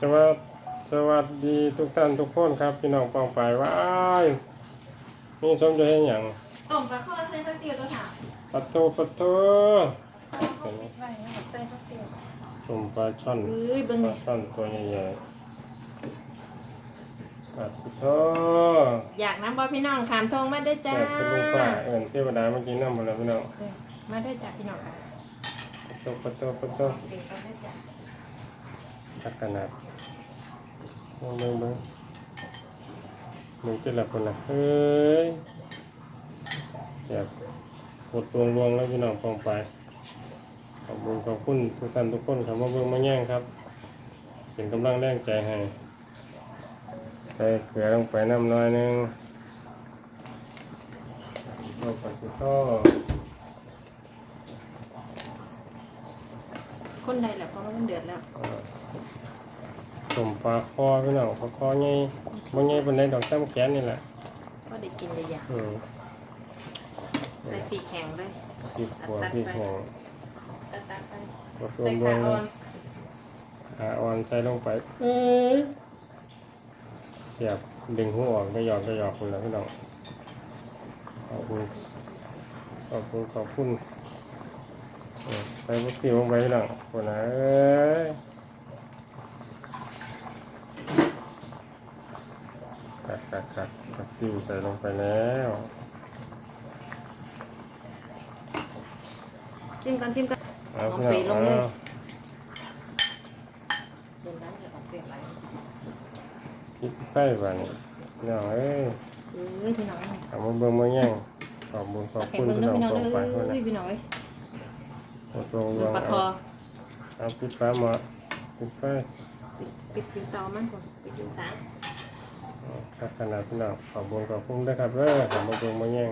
สวัสสวัสดีทุกท่านทุกคนครับ พี่น้องปองไปว้ายนี่ชมจะเห็นอย่างต้มปลาข้อใส่ข้าวเตี๋ยวตัวถามปัตโตปัตโตข้าวปิดไว้แล้วก็ใส่ข้าวเตี๋ยวชมปลาช่อนเอ้ยเบิ่งปลานี่ช่อนตัวใหญ่ๆปัตโตอยากน้ำบ่พี่น้องขามทงมาได้อจ้าแซ่บจะลุงฟ้าเอิญเทวดาเมื่อกี้นั่งหมดแล้วพี่น้องเออมาได้อจ้าพี่น้องค่ะปัตโตปัตโตปัตโตเด็กมาได้อ จักขนาดเบิ่งเบิ่งเบิ่งมึงจะหลับคนละเฮ้ยอยากกดลวงลวงแล้วพี่น้องปองไปขอบคุณขอบคุณทุกท่านทุกคนครับมาเบิ่งมาแย่งครับ เป็นกำลังแรงใจให้ใส่เกลือลงไปน้ำน้อยนึงลงไปสิท่อคนใดแหละเพราะว่ามันเดือดแล้ว สมปลาคอพี่น้องปลาคอใหญ่บ่ใหญ่ปานใดดอกซ้ำแขนนี่แหละก็ได้กินเลยอยากอืมใส่ปีกแข็งเลยติดหัวพี่แห้งตาตาใส่กดรวใส่มรวขามอ่อนขาอ่อนใส่ลงไปเอ้ยเสียบดึงหัวออกก็หยอกก็หยอกคุณแล้วพี่น้องขอบคุณขอบคุณขอบคุณเออใส่บุกติลงไปพี่น้องคนนะเอ้ยกัด กัดกัดกัดติ้วใส่ลงไปแล้วชิมกันชิมกันเอาเอาพี่ปีลงเลยเอาเดินน้ำเดี๋ยวเอาเปรี้ยวไปคิดไฟบ้านี่พี่น้องเอ้ยเอ้ยพี่น้องเอามาเบิ่งมาแย่งขอบคุณขอบตักให้คุณเบิ่งพี่เด้อน้องพี่น้องขเด้อบไปคนอนะพี่น้องเอ้ยหมดลงดูลงปลาคอเอาปิดฟ้ามาปิดไฟปิดปิดเตามันก่อนปิดดูตา ครับขนาดพี่น้องขอบคุณขอบคุณด้วยครับเด้อขอบมาเบิ่งมาแย่ง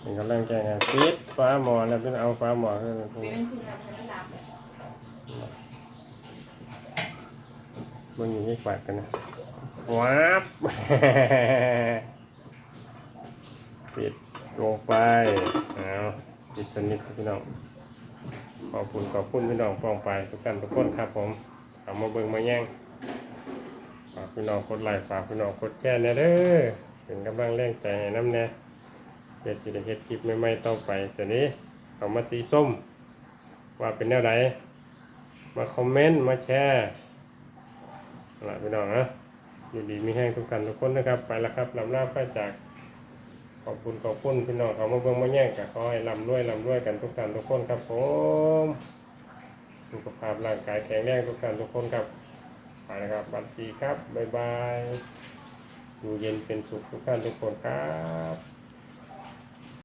เป็นกำลังใจให้ปิดฟ้าหมอแล้วพี่น้องเอาฟ้าหมอขึ้นปิดเป็นสีดำเป็นสีดำเบิ่งอยู่ยี่กวาดกันนะว้าบปิดลงไปเอาปิดสนิทพี่น้องขอบคุณขอบคุณพี่น้องปองไปทุกท่านทุกคนครับผมเอามาเบิ่งมาแย่ง พี่น้องกดไลค์ฝากพี่น้องกดแชร์แน่เด้อเป็นกำลังแรงใจให้น้ำแน่เพื่อจะได้เฮ็ดคลิปใหม่ๆต่อไปแต่นี้เอามาตีส้ม ว่าเป็นแนวไหนมาคอมเมนต์มาแชร์ล่ะพี่น้องนะอยู่ดีมีแห้งทุกท่านทุกคนนะครับ ไปแล้วครับลำลาไปจากขอบคุณขอบคุณพี่น้องเขามาเบิ่งมาแย่งกับขอให้ร่ำรวยร่ำรวยกันทุกท่านทุกคนครับผม สุขภาพร่างกายแข็งแรงทุกท่านทุกคนครับ นะครับสวัสดีครับ บ๊ายบายอยู่เย็นเป็นสุขทุกท่านทุกคนครับ